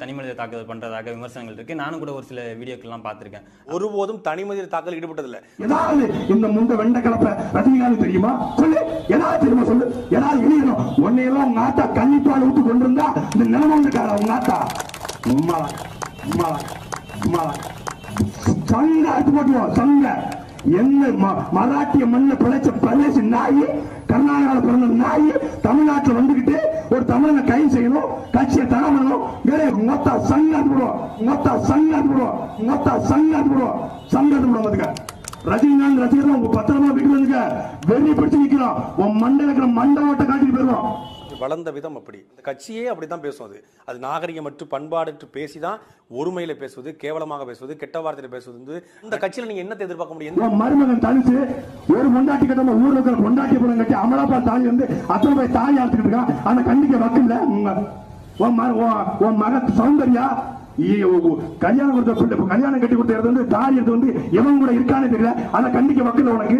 தனிமனித தாக்குதல் பண்றதாக விமர்சனங்கள் இருக்கு. நானும் கூட ஒரு சில வீடியோக்கள்லாம் பார்த்திருக்கேன். ஒருபோதும் தனிமனித தாக்கல் ஈடுபட்டதில்லை ஏதாவது இந்த முண்ட வெண்ட கலப்ப ரஜினிகாந்த் தெரியுமா? சொல்லு. ஏதாவது தெரியுமா சொல்லு. ஏதாவது எழுதணும் உன்னையெல்லாம் உங்க ஆத்தா கன்னிப்பால் ஊத்து கொண்டு இருந்தா இந்த நிலமண்டுக்கார உங்க ஆத்தா? உம்மாளா உம்மாளா உம்மாளா சங்க அறுத்து போட்டுவோம் சங்க. என்ன ம- மராட்டிய மண்ணில் பிழைச்ச பிரதேச நாய்? கர்நாடகாவில் பிறந்த நாய் தமிழ்நாட்டில் வந்துகிட்டு ஒரு தமிழனை கைது செய்யணும் கட்சியை தடை பண்ணணும். வேற மொத்தா சங்க அறுத்து போடுவோம் மொத்தா சங்க அறுத்து போடுவோம் மொத்தா சங்க போடுவோம் சங்க போடுவோம் அதுக்கு ரஜினிகாந்த் ரசிகர்கள் உங்க பத்திரமா வீட்டுக்கு வந்துங்க வெறி பிடிச்சு நிக்கிறோம். உன் மண்டல இருக்கிற மண்டலத்தை காட்டிட்டு போயிருவோம். வளர்ந்த விதம் அப்படி. இந்த கட்சியே அப்படித்தான் பேசும் அது. அது நாகரிகமற்று பண்பாடற்று பேசிதான் ஒருமையில பேசுவது கேவலமாக பேசுவது கெட்ட வார்த்தையில பேசுவது வந்து இந்த கட்சியில நீங்க என்னத்தை எதிர்பார்க்க முடியும்? மருமகன் தனிச்சு ஒரு பொண்டாட்டி கட்ட ஊர்ல இருக்கிற பொண்டாட்டி படம் கட்டி அமலாப்பா தாய் வந்து அத்தனை போய் தாய் அறுத்துக்கிட்டு இருக்கான். ஆனா கண்டிக்க வக்கில்ல உன் மக உன் சௌந்தர்யா கல்யாணம் கொடுத்த பிள்ளை கல்யாணம் கட்டி கொடுத்தது வந்து தாலி எடுத்து வந்து எவன் கூட இருக்கானே தெரியல. ஆனா கண்டிக்க மக்கள் உனக்கு.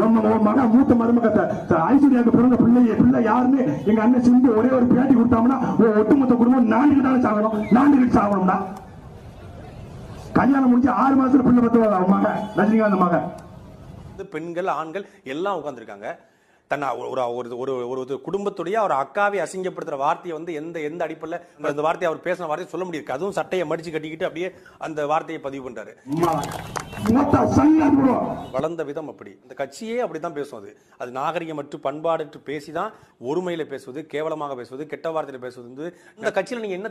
உன் மகன் மூத்த மருமக ஐஸ்வர்யாவுக்கு பிறந்த பிள்ளைய பிள்ளை யாருன்னு எங்க அண்ணன் சிந்து ஒரே ஒரு பேட்டி கொடுத்தாங்கன்னா ஒட்டுமொத்த குடும்பம் நாண்டுகிட்டாலும் சாகணும். நான்கு சாகணும்னா கல்யாணம் முடிஞ்சு ஆறு மாசத்துல பிள்ளை பத்து மகன்? ரஜினிகாந்த் மகன். பெண்கள் ஆண்கள் எல்லாம் உட்காந்துருக்காங்க தன்னை ஒரு ஒரு ஒரு ஒரு ஒரு குடும்பத்துடைய ஒரு அக்காவை அசிங்கப்படுத்துற வார்த்தையை வந்து எந்த எந்த அடிப்படையில் அந்த வார்த்தையை அவர் பேசின வார்த்தையை சொல்ல முடியாது. அதுவும் சட்டையை மடிச்சு கட்டிக்கிட்டு அப்படியே அந்த வார்த்தையை பதிவு பண்ணாரு வளர்ந்த விதம் அப்படி. இந்த கட்சியே அப்படித்தான் பேசும் அது. அது நாகரிகமற்று பண்பாடற்று பேசிதான் ஒருமையில பேசுவது கேவலமாக பேசுவது கெட்ட வார்த்தையில பேசுவது. வந்து இந்த கட்சியில நீங்க என்ன